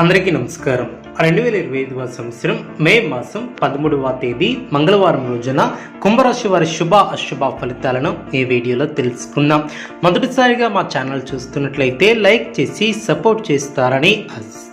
అందరికీ నమస్కారం. రెండు వేల ఇరవై ఐదవ సంవత్సరం మే మాసం పదమూడవ తేదీ మంగళవారం రోజున కుంభరాశి వారి శుభ అశుభ ఫలితాలను ఈ వీడియోలో తెలుసుకుందాం. మొదటిసారిగా మా ఛానల్ చూస్తున్నట్లయితే లైక్ చేసి సపోర్ట్ చేస్తారని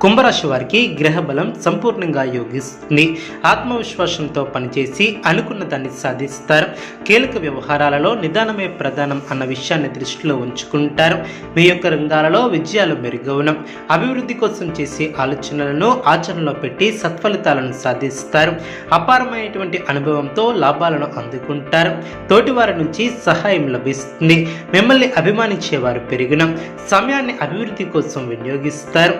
కుంభరాశి వారికి గ్రహ బలం సంపూర్ణంగా యోగిస్తుంది. ఆత్మవిశ్వాసంతో పనిచేసి అనుకున్న దాన్ని సాధిస్తారు. కీలక వ్యవహారాలలో నిదానమే ప్రధానం అన్న విషయాన్ని దృష్టిలో ఉంచుకుంటారు. మీ యొక్క రంగాలలో విజయాలు మెరుగవనం అభివృద్ధి కోసం చేసే ఆలోచనలను ఆచరణలో పెట్టి సత్ఫలితాలను సాధిస్తారు. అపారమైనటువంటి అనుభవంతో లాభాలను అందుకుంటారు. తోటివారి నుంచి సహాయం లభిస్తుంది. మిమ్మల్ని అభిమానించేవారు పెరిగిన సమయాన్ని అభివృద్ధి కోసం వినియోగిస్తారు.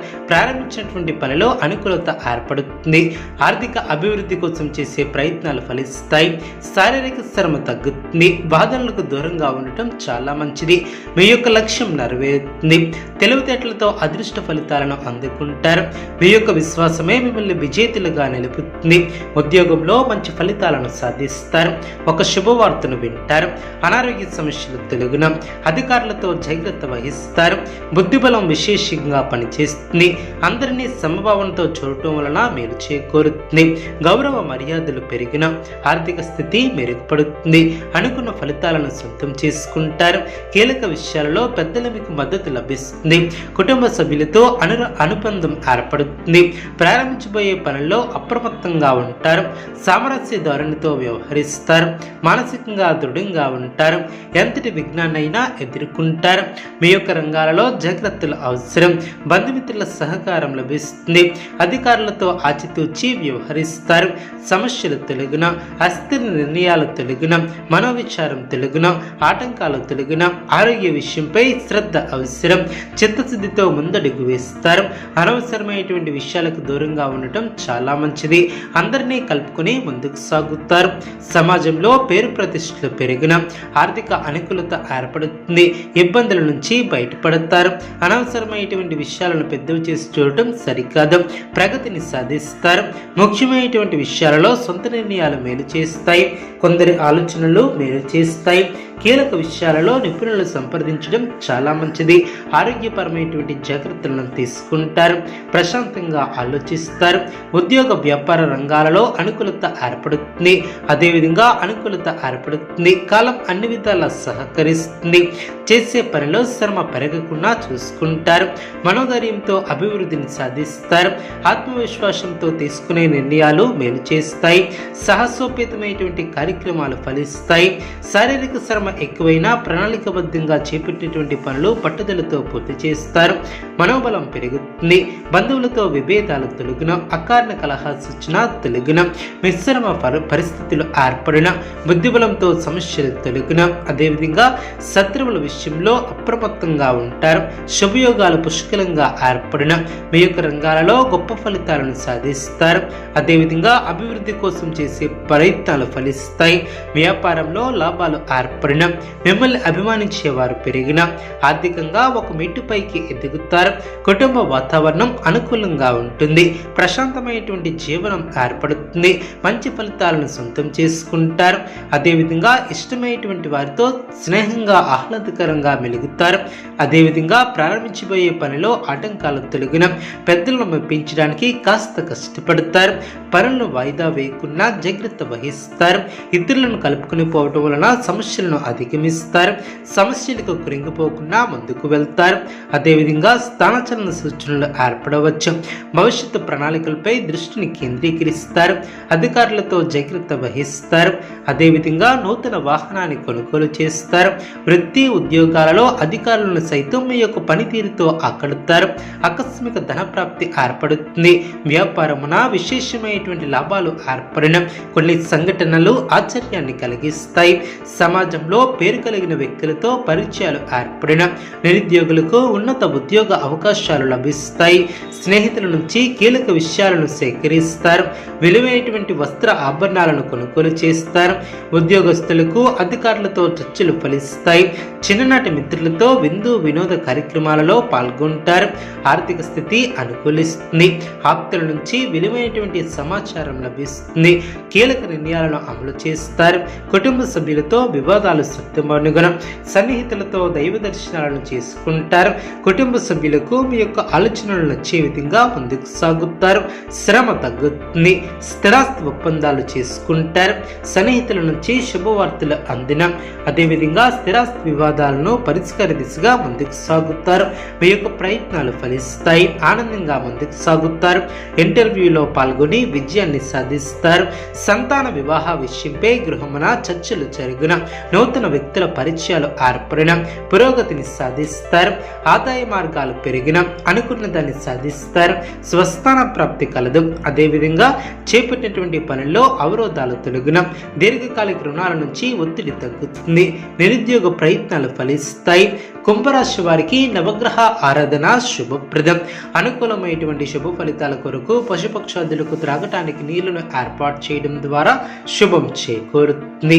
ప్రారంభించినటువంటి పనిలో అనుకూలత ఏర్పడుతుంది. ఆర్థిక అభివృద్ధి కోసం చేసే ప్రయత్నాలు ఫలిస్తాయి. శారీరక శ్రమ తగ్గుతుంది. బాధలకు దూరంగా ఉండటం చాలా మంచిది. మీ యొక్క లక్ష్యం నెరవేరుతుంది. తెలివితేటలతో అదృష్ట ఫలితాలను అందుకుంటారు. మీ యొక్క విశ్వాసమే మిమ్మల్ని విజేతలుగా నిలుపుతుంది. ఉద్యోగంలో మంచి ఫలితాలను సాధిస్తారు. ఒక శుభవార్తను వింటారు. అనారోగ్య సమస్యలు తెలుగున అధికారులతో జాగ్రత్త వహిస్తారు. బుద్ధిబలం విశేషంగా పనిచేస్తుంది. అందరినీ సమభావంతో చూడటం వలన మీరు చేకూరుతుంది. గౌరవ మర్యాదలు పెరిగిన ఆర్థిక స్థితి మెరుగుపడుతుంది. అనుకున్న ఫలితాలను సొంతం చేసుకుంటారు. కీలక విషయాలలో పెద్దల మీకు మద్దతు లభిస్తుంది. కుటుంబ సభ్యులతో అను అనుబంధం ఏర్పడుతుంది. ప్రారంభించబోయే పనుల్లో అప్రమత్తంగా ఉంటారు. సామరస్య ధోరణితో వ్యవహరిస్తారు. మానసికంగా దృఢంగా ఉంటారు. ఎంతటి విఘ్నాన్నైనా ఎదుర్కొంటారు. మీ యొక్క రంగాలలో జాగ్రత్తలు అవసరం. బంధుమిత్రుల సహకారం లభిస్తుంది. అధికారులతో ఆచితూచి వ్యవహరిస్తారు. సమస్యలు తెలుగున అస్థిర నిర్ణయాలు తెలుగున మనోవిచారం తెలుగున ఆటంకాలు తెలుగున ఆరోగ్య విషయంపై శ్రద్ధ అవసరం. చిత్తశుద్ధితో ముందడుగు వేస్తారు. అనవసరమైనటువంటి విషయాలకు దూరంగా ఉండటం చాలా మంచిది. అందరినీ కలుపుకొని ముందుకు సాగుతారు. సమాజంలో పేరు ప్రతిష్టలు పెరిగిన ఆర్థిక అనుకూలత ఏర్పడుతుంది. ఇబ్బందుల నుంచి బయటపడతారు. అనవసరమైనటువంటి విషయాలను పెద్దవి చేసి చూడటం సరికాదు. ప్రగతిని సాధిస్తారు. ముఖ్యమైనటువంటి విషయాలలో సొంత నిర్ణయాలు మేలు చేస్తాయి. కొందరి ఆలోచనలు మేలు చేస్తాయి. కీలక విషయాలలో నిపుణులను సంప్రదించడం చాలా మంచిది. ఆరోగ్యపరమైనటువంటి జాగ్రత్తలను తీసుకుంటారు. ప్రశాంతంగా ఆలోచిస్తారు. ఉద్యోగ వ్యాపార రంగాలలో అనుకూలత ఏర్పడుతుంది. అదేవిధంగా అనుకూలత ఏర్పడుతుంది. కాలం అన్ని విధాలా సహకరిస్తుంది. చేసే పనిలో శ్రమ పెరగకుండా చూసుకుంటారు. మనోధైర్యంతో అభివృద్ధిని సాధిస్తారు. ఆత్మవిశ్వాసంతో తీసుకునే నిర్ణయాలు మేలు చేస్తాయి. సాహసోపేతమైనటువంటి కార్యక్రమాలు ఫలిస్తాయి. శారీరక శ్రమ ఎక్కువైనా ప్రణాళికబద్ధంగా చేపట్టేటువంటి పనులు పట్టుదలతో పూర్తి చేస్తారు. మనోబలం పెరుగుతుంది. బంధువులతో విభేదాలు తొలగిన అకారణ కలహ సూచన తొలగిన మిశ్రమ పరి- పరిస్థితులు ఏర్పడిన బుద్ధిబలంతో సమస్యలు తొలగిన అదేవిధంగా శత్రువుల విషయంలో అప్రమత్తంగా ఉంటారు. శుభయోగాలు పుష్కలంగా ఏర్పడిన మీ యొక్క రంగాలలో గొప్ప ఫలితాలను సాధిస్తారు. అదేవిధంగా అభివృద్ధి కోసం చేసే ప్రయత్నాలు ఫలిస్తాయి. వ్యాపారంలో లాభాలు ఏర్పడిన మిమ్మల్ని అభిమానించేవారు పెరిగిన ఆర్థికంగా ఒక మెట్టుపైకి ఎదుగుతారు. కుటుంబ వాతావరణం అనుకూలంగా ఉంటుంది. ప్రశాంతమైనటువంటి జీవనం ఏర్పడుతుంది. మంచి ఫలితాలను సొంతం చేసుకుంటారు. అదేవిధంగా ఇష్టమైనటువంటి వారితో స్నేహంగా ఆహ్లాదకరంగా మెలుగుతారు. అదేవిధంగా ప్రారంభించబోయే పనిలో ఆటంకాలు తొలగిన పెద్దలను మెప్పించడానికి కాస్త కష్టపడతారు. పనులను వాయిదా వేయకుండా జాగ్రత్త వహిస్తారు. ఇతరులను కలుపుకుని పోవటం వలన సమస్యలను అధిగమిస్తారు. సమస్యలకు కృంగిపోకుండా ముందుకు వెళ్తారు. అదేవిధంగా స్థానచలన సూచనలు ఏర్పడవచ్చు. భవిష్యత్తు ప్రణాళికలపై దృష్టిని కేంద్రీకరిస్తారు. అధికారులతో జాగ్రత్త వహిస్తారు. అదేవిధంగా నూతన వాహనాన్ని కొనుగోలు చేస్తారు. వృత్తి ఉద్యోగాలలో అధికారులను సైతం మీ యొక్క పనితీరుతో ఆకడుతారు ఆకస్మిక ధనప్రాప్తి ఏర్పడుతుంది. వ్యాపారమున విశేషమైనటువంటి లాభాలు ఏర్పడిన. కొన్ని సంఘటనలు ఆశ్చర్యాన్ని కలిగిస్తాయి. సమాజంలో పేరు కలిగిన వ్యక్తులతో పరిచయాలు ఏర్పడిన. నిరుద్యోగులకు ఉన్నత ఉద్యోగ అవకాశాలు లభిస్తాయి. స్నేహితుల నుంచి కీలక విషయాలను సేకరిస్తారు. విలువైనటువంటి వస్త్ర ఆభరణాలను కొనుగోలు చేస్తారు. ఉద్యోగస్తులకు అధికారులతో చర్చలు ఫలిస్తాయి. చిన్ననాటి మిత్రులతో విందు వినోద కార్యక్రమాలలో పాల్గొంటారు. ఆర్థిక స్థితి అనుకూలిస్తుంది. ఆప్తుల నుంచి విలువైనటువంటి సమాచారం లభిస్తుంది. కీలక నిర్ణయాలను అమలు చేస్తారు. కుటుంబ సభ్యులతో వివాదాలు సత్యమనుగుణం. సన్నిహితులతో దైవ దర్శనాలను చేసుకుంటారు. కుటుంబ సభ్యులు సభ్యులకు మీ యొక్క ఆలోచనలు నచ్చే విధంగా ముందుకు సాగుతారు. శ్రమ తగ్గుతుంది. స్థిరాస్తి ఒప్పందాలు చేసుకుంటారు. సన్నిహితుల నుంచి శుభవార్తలు అందిన అదేవిధంగా స్థిరాస్తి వివాదాలను పరిష్కార దిశగా ముందుకు సాగుతారు. మీ యొక్క ప్రయత్నాలు ఫలిస్తాయి. ఆనందంగా ముందుకు సాగుతారు. ఇంటర్వ్యూలో పాల్గొని విజయాన్ని సాధిస్తారు. సంతాన వివాహ విషయంపై గృహమున చర్చలు జరిగిన నూతన వ్యక్తుల పరిచయాలు ఏర్పడిన పురోగతిని సాధిస్తారు. ఆదాయ మార్గాలు పెరిగిన అనుకున్న దాన్ని సాధిస్తారు స్వస్థాన ప్రాప్తి కలదు. అదేవిధంగా చేపట్టినటువంటి పనుల్లో అవరోధాలు తొలగిన దీర్ఘకాలిక రుణాల నుంచి ఒత్తిడి తగ్గుతుంది. నిరుద్యోగ ప్రయత్నాలు ఫలిస్తాయి. కుంభరాశి వారికి నవగ్రహ ఆరాధన శుభప్రదం. అనుకూలమైనటువంటి శుభ ఫలితాల కొరకు పశుపక్షాదులకు త్రాగటానికి నీళ్ళను ఏర్పాటు చేయడం ద్వారా శుభం చేకూరుతుంది.